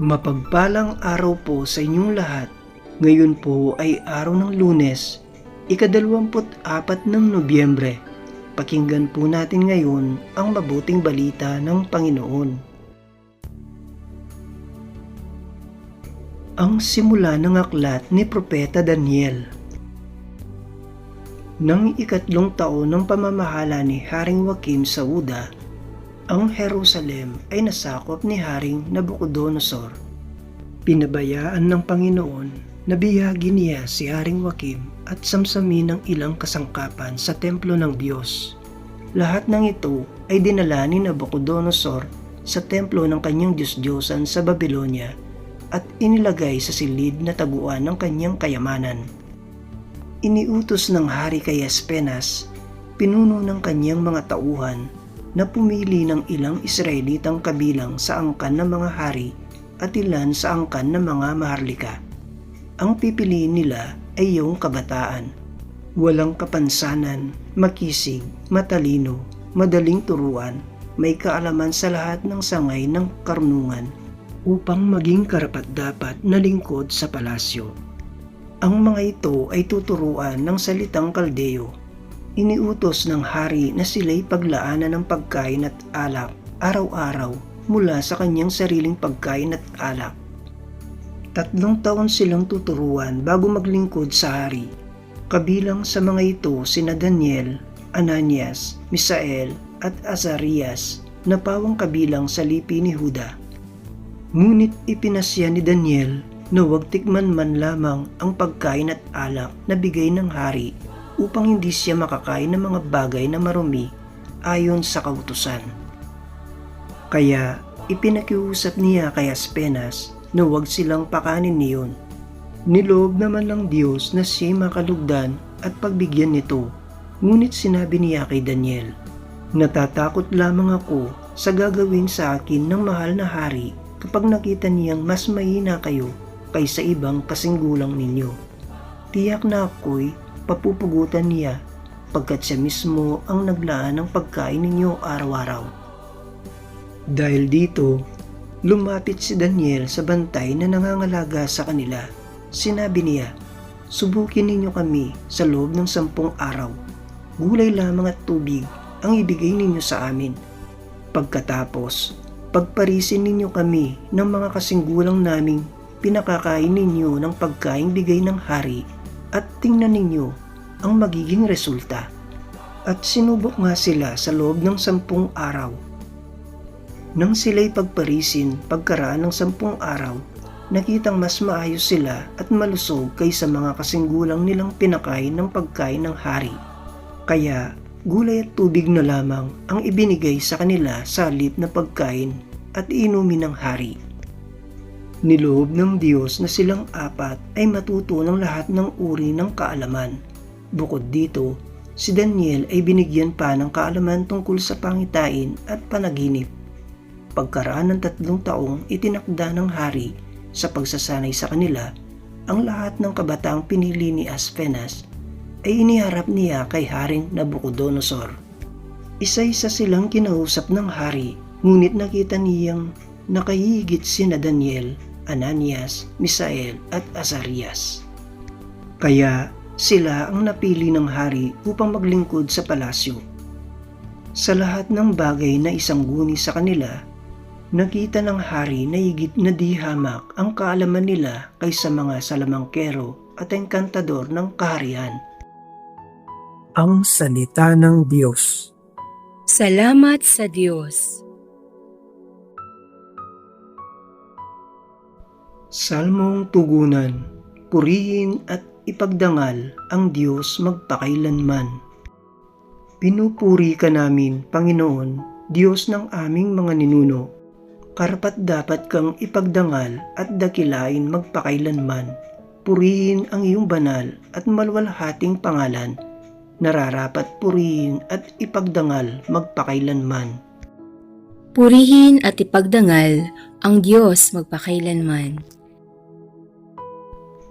Mapagpalang araw po sa inyong lahat. Ngayon po ay araw ng lunes, ikadalawamput apat ng Nobyembre. Pakinggan po natin ngayon ang mabuting balita ng Panginoon. Ang simula ng aklat ni Propeta Daniel Nang ikatlong taon ng pamamahala ni Haring Joachim sa Uda, ang Jerusalem ay nasakop ni Haring Nabucodonosor. Pinabayaan ng Panginoon na biyagi niya si Haring Joachim at samsamin ng ilang kasangkapan sa templo ng Diyos. Lahat ng ito ay dinala ni Nabucodonosor sa templo ng kanyang Diyos-Diyosan sa Babylonia at inilagay sa silid na taguan ng kanyang kayamanan. Iniutos ng hari kay Aspenas, pinuno ng kanyang mga tauhan na pumili ng ilang Israelitang kabilang sa angkan ng mga hari at ilan sa angkan ng mga maharlika. Ang pipiliin nila ay yung kabataan. Walang kapansanan, makisig, matalino, madaling turuan, may kaalaman sa lahat ng sangay ng karunungan upang maging karapat-dapat na lingkod sa palasyo. Ang mga ito ay tuturuan ng salitang kaldeo iniutos ng hari na sila'y paglaanan ng pagkain at alak araw-araw mula sa kanyang sariling pagkain at alak. Tatlong taon silang tuturuan bago maglingkod sa hari. Kabilang sa mga ito sina Daniel, Ananias, Misael at Azarias na pawang kabilang sa lipi ni Huda. Ngunit ipinasya ni Daniel na huwag tikman man lamang ang pagkain at alak na bigay ng hari upang hindi siya makakain ng mga bagay na marumi ayon sa kautusan. Kaya ipinakiusap niya kay Aspenas na huwag silang pakanin niyon. Niloob naman ng Diyos na siya makalugdan at pagbigyan nito. Ngunit sinabi niya kay Daniel, Natatakot lamang ako sa gagawin sa akin ng mahal na hari kapag nakita niyang mas mahina kayo kaysa ibang kasinggulang ninyo. Tiyak na ako'y papupugutan niya pagkat siya mismo ang naglaan ng pagkain ninyo araw-araw. Dahil dito, lumapit si Daniel sa bantay na nangangalaga sa kanila. Sinabi niya, Subukin ninyo kami sa loob ng sampung araw. Gulay lamang at tubig ang ibigay ninyo sa amin. Pagkatapos, pagparisin ninyo kami ng mga kasinggulang naming pinakakain ninyo ng pagkain bigay ng hari at tingnan ninyo ang magiging resulta. At sinubok nga sila sa loob ng sampung araw. Nang sila'y pagparisin pagkaraan ng sampung araw, nakitang mas maayos sila at malusog kaysa mga kasinggulang nilang pinakain ng pagkain ng hari. Kaya gulay at tubig na lamang ang ibinigay sa kanila sa halip na pagkain at inumin ng hari. Niloob ng Diyos na silang apat ay matuto ng lahat ng uri ng kaalaman. Bukod dito, si Daniel ay binigyan pa ng kaalaman tungkol sa pangitain at panaginip. Pagkaraan ng tatlong taong itinakda ng hari sa pagsasanay sa kanila, ang lahat ng kabataang pinili ni Aspenas ay iniharap niya kay Haring Nabucodonosor. Isa-isa silang kinausap ng hari, ngunit nakita niyang nakahigit sina Daniel, Ananias, Misael at Azarias. Kaya sila ang napili ng hari upang maglingkod sa palasyo. Sa lahat ng bagay na isang guni sa kanila, nakita ng hari na higit na di hamak ang kaalaman nila kaysa mga salamangkero at engkantador ng kaharian. Ang Salita ng Diyos Salamat sa Diyos. Salmong Tugunan Purihin at ipagdangal ang Diyos magpakailanman. Pinupuri ka namin, Panginoon, Diyos ng aming mga ninuno. Karapat dapat kang ipagdangal at dakilain magpakailanman. Purihin ang iyong banal at malwalhating pangalan. Nararapat purihin at ipagdangal magpakailanman. Purihin at ipagdangal ang Diyos magpakailanman.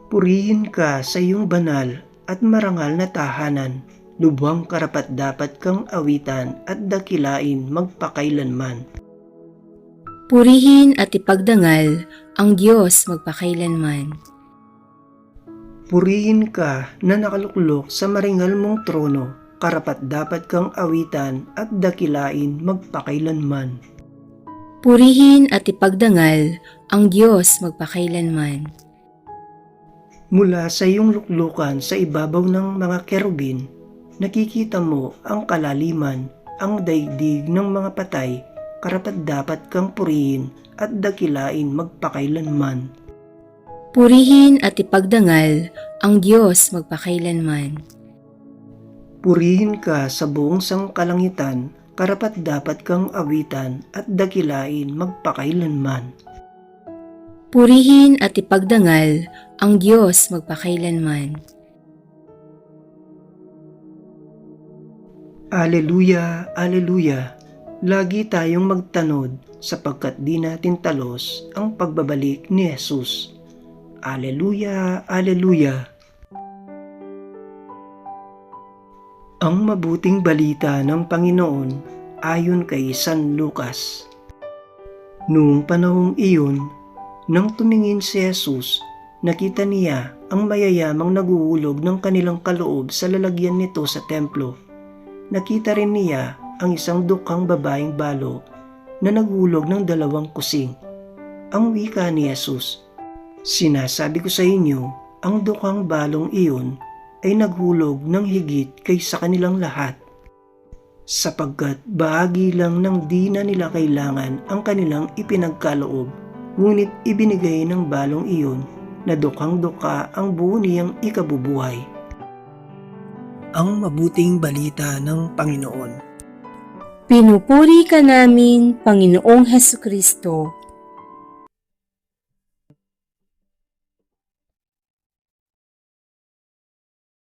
Purihin ka sa iyong banal at marangal na tahanan. Lubhang karapat dapat kang awitan at dakilain magpakailanman. Purihin at ipagdangal ang Diyos magpakailanman. Purihin ka na nakaluklok sa maringal mong trono, karapat dapat kang awitan at dakilain magpakailanman. Purihin at ipagdangal ang Diyos magpakailanman. Mula sa iyong luklukan sa ibabaw ng mga kerubin, nakikita mo ang kalaliman, ang daigdig ng mga patay, karapat dapat kang purihin at dakilain magpakailanman. Purihin at ipagdangal ang Diyos magpakailanman. Purihin ka sa buong sangkalangitan, karapat dapat kang awitan at dakilain magpakailanman. Purihin at ipagdangal ang Diyos magpakailanman. Aleluya, Aleluya. Lagi tayong magtanod sapagkat di natin talos ang pagbabalik ni Jesus. Aleluya, Aleluya. Ang mabuting balita ng Panginoon ayon kay San Lucas. Noong panahong iyon, nang tumingin si Jesus, nakita niya ang mayayamang naguhulog ng kanilang kaloob sa lalagyan nito sa templo nakita rin niya ang isang dukhang babaeng balo na naghulog ng dalawang kusing. Ang wika ni Jesus, Sinasabi ko sa inyo, ang dukhang balong iyon ay naghulog ng higit kaysa kanilang lahat. Sapagkat bahagi lang ng di na nila kailangan ang kanilang ipinagkaloob, ngunit ibinigay ng balong iyon na dukhang duka ang buo niyang ikabubuhay ang mabuting balita ng Panginoon. Pinupuri ka namin, Panginoong Heso Kristo.